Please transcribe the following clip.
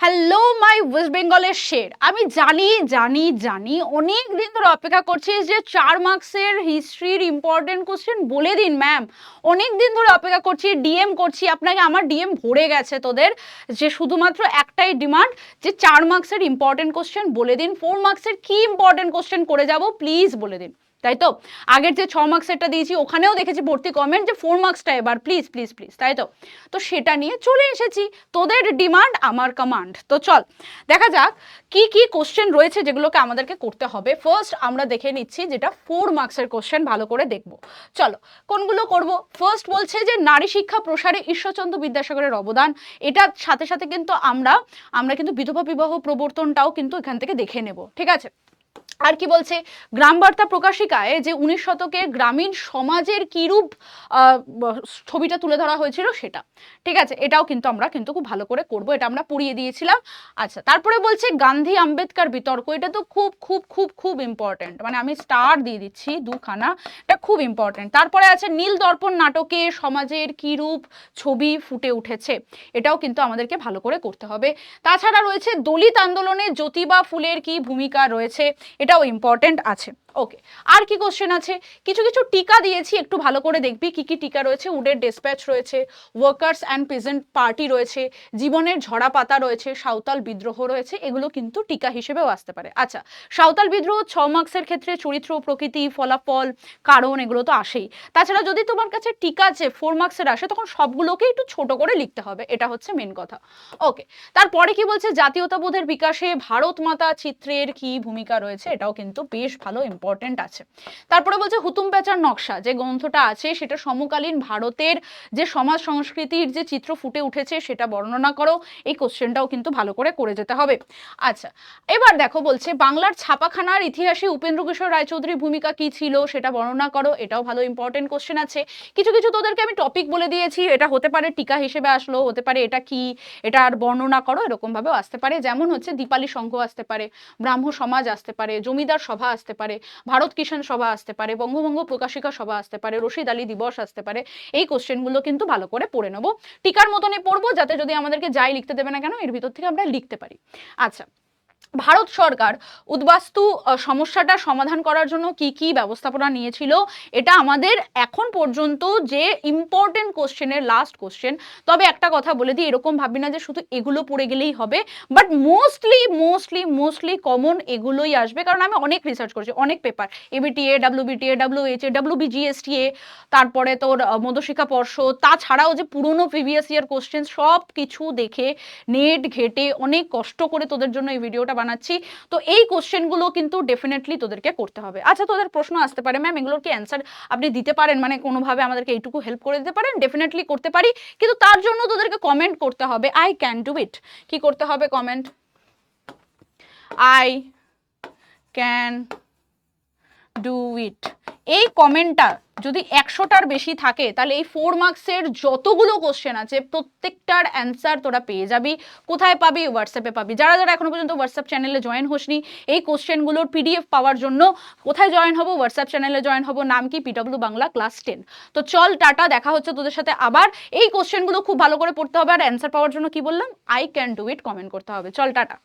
Hello my West বেঙ্গলের শের আমি জানি জানি জানি, অনেক দিন ধরে অপেক্ষা করছি যে চার মার্কসের হিস্ট্রির ইম্পর্টেন্ট কোশ্চেন বলে দিন ম্যাম অনেক দিন ধরে অপেক্ষা করছি ডিএম করছি, আপনাকে আমার ডিএম ভরে গেছে তোদের যে শুধুমাত্র একটাই ডিমান্ড যে চার মার্কসের ইম্পর্টেন্ট কোশ্চেন বলে দিন ফোর মার্কসের কি ইম্পর্টেন্ট কোশ্চেন করে যাব প্লিজ বলে দিন। তাই তো? আগের যে ছ মার্কসেরটা দিয়েছি, ওখানেও দেখেছি ভর্তি কমেন্ট যে ফোর মার্কসটা এবার প্লিজ প্লিজ প্লিজ তাই তো? তো সেটা নিয়ে চলে এসেছি। তোদের ডিমান্ড আমার কমান্ড তো চল, দেখা যাক কি কি কোশ্চেন রয়েছে যেগুলোকে আমাদেরকে করতে হবে। ফার্স্ট আমরা দেখে নিচ্ছি যেটা ফোর মার্কসের কোশ্চেন ভালো করে দেখব। চলো, কোনগুলো করব? ফার্স্ট বলছে যে নারী শিক্ষা প্রসারে ঈশ্বরচন্দ্র বিদ্যাসাগরের অবদান। এটার সাথে সাথে কিন্তু আমরা আমরা কিন্তু বিধবা বিবাহ প্রবর্তনটাও কিন্তু এখান থেকে দেখে নেব। ঠিক আছে? আর কি বলছে? গ্রাম বার্তা প্রকাশিকায় যে উনিশ শতকের গ্রামীণ সমাজের কিরূপ ছবিটা তুলে ধরা হয়েছিল সেটা। ঠিক আছে, এটাও কিন্তু আমরা কিন্তু খুব ভালো করে করব, এটা আমরা পড়িয়ে দিয়েছিলাম। আচ্ছা তারপরে বলছে গান্ধী আম্বেদকার বিতর্ক, এটা তো খুব খুব খুব খুব ইম্পর্টেন্ট মানে আমি স্টার দিয়ে দিচ্ছি দুখানা, এটা খুব ইম্পর্টেন্ট তারপরে আছে নীল দর্পণ নাটকে সমাজের কিরূপ ছবি ফুটে উঠেছে, এটাও কিন্তু আমাদেরকে ভালো করে করতে হবে। তাছাড়া রয়েছে দলিত আন্দোলনে জ্যোতিবা ফুলের কি ভূমিকা রয়েছে এটাও ইম্পর্টেন্ট আছে। ওকে আর কি কোশ্চেন আছে? কিছু কিছু টিকা দিয়েছি, একটু ভালো করে দেখবি কি কি টিকা রয়েছে। উডের ডিসপ্যাচ রয়েছে ওয়ার্কার্স অ্যান্ড প্রেজেন্ট পার্টি রয়েছে, জীবনের ঝরা পাতা রয়েছে, সাঁওতাল বিদ্রোহ রয়েছে, এগুলো কিন্তু টিকা হিসেবেও আসতে পারে। আচ্ছা সাঁওতাল বিদ্রোহ ছ মার্কসের ক্ষেত্রে চরিত্র, প্রকৃতি, ফলাফল, কারণ এগুলো তো আসেই। তাছাড়া যদি তোমার কাছে টিকা আছে ফোর মার্কসের আসে, তখন সবগুলোকে একটু ছোট করে লিখতে হবে। এটা হচ্ছে মেন কথা। ওকে তারপরে কি বলছে? জাতীয়তাবোধের বিকাশে ভারত মাতা চিত্রের কি ভূমিকা রয়েছে? এটাও কিন্তু বেশ ভালো ইম্পর্টেন্ট আছে। তারপরে বলছে হুতুম প্যাচার নকশা, যে গ্রন্থটা আছে সেটা সমকালীন ভারতের যে সমাজ সংস্কৃতির যে চিত্র ফুটে উঠেছে সেটা বর্ণনা করো, এই কোশ্চেনটাও কিন্তু ভালো করে করে যেতে হবে। আচ্ছা এবার দেখো বলছে বাংলার ছাপাখানার ইতিহাসে উপেন্দ্র কিশোর রায়চৌধুরীর ভূমিকা কি ছিল সেটা বর্ণনা করো, এটাও ভালো ইম্পর্টেন্ট কোশ্চেন আছে। কিছু কিছু তোদেরকে আমি টপিক বলে দিয়েছি, এটা হতে পারে টিকা হিসেবে আসলো, হতে পারে এটা কি, এটা আর বর্ণনা করো এরকম ভাবেও আসতে পারে। যেমন হচ্ছে দীপালি সংঘ আসতে পারে ব্রাহ্ম সমাজ আসতে পারে জমিদার সভা আসতে পারে, ভারত কিষাণ সভা আসতে পারে, বঙ্গভঙ্গ প্রকাশিকা সভা আসতে পারে, রশিদ আলী দিবস আসতে পারে, এই কোশ্চেনগুলো কিন্তু ভালো করে পড়ে নেব। টিকার মতনে পড়ব যাতে যদি আমাদেরকে যাই লিখতে দেবে না কেন, এর ভিতর থেকে আমরা লিখতে পারি। আচ্ছা ভারত সরকার উদ্বাস্তু সমস্যাটা সমাধান করার জন্য কি কি ব্যবস্থাপনা নিয়েছিল, এটা আমাদের এখন পর্যন্ত যে ইম্পর্টেন্ট কোশ্চেনের লাস্ট কোশ্চেন তবে একটা কথা বলে দিই, এরকম ভাবি না যে শুধু এগুলো পড়ে গেলেই হবে but mostly mostly mostly common এগুলোই আসবে, কারণ আমি অনেক রিসার্চ করেছি, অনেক paper ABTA WBTA WHA WBGSTA তারপরে তোর মধ্যশিক্ষা পর্ষদ, তাছাড়াও যে পুরনো প্রিভিয়াস ইয়ার কোশ্চেন সব কিছু দেখে নেট ঘেটে অনেক কষ্ট করে তোদের জন্য এই ভিডিওটা বানাচ্ছি। তো এই কোশ্চেনগুলো কিন্তু ডেফিনেটলি তোদেরকে করতে হবে। আচ্ছা তোদের প্রশ্ন আসতে পারে ম্যাম এগুলোর কি অ্যান্সার আপনি দিতে পারেন? মানে কোনোভাবে আমাদেরকে এইটুকু হেল্প করে দিতে পারেন? ডেফিনেটলি করতে পারি। কিন্তু তার জন্য তোদেরকে কমেন্ট করতে হবে। আই ক্যান ডু ইট কি করতে হবে comment I can do it এই কমেন্টটা যদি একশোটার বেশি থাকে, তাহলে এই ফোর মার্কসের যতগুলো কোশ্চেন আছে, প্রত্যেকটার অ্যান্সার তোরা পেয়ে যাবি। কোথায় পাবি? হোয়াটসঅ্যাপে পাবি। যারা যারা এখনও পর্যন্ত হোয়াটসঅ্যাপ চ্যানেলে জয়েন হোসনি, এই কোশ্চেনগুলোর পিডিএফ পাওয়ার জন্য কোথায় জয়েন হব? হোয়াটসঅ্যাপ চ্যানেলে জয়েন হব। নাম কি? পিডব্লিউ বাংলা ক্লাস টেন তো চল, টাটা। দেখা হচ্ছে তোদের সাথে আবার। এই কোশ্চেনগুলো খুব ভালো করে পড়তে হবে। আর অ্যান্সার পাওয়ার জন্য কি বললাম? I can do it comment করতে হবে। চল, টাটা।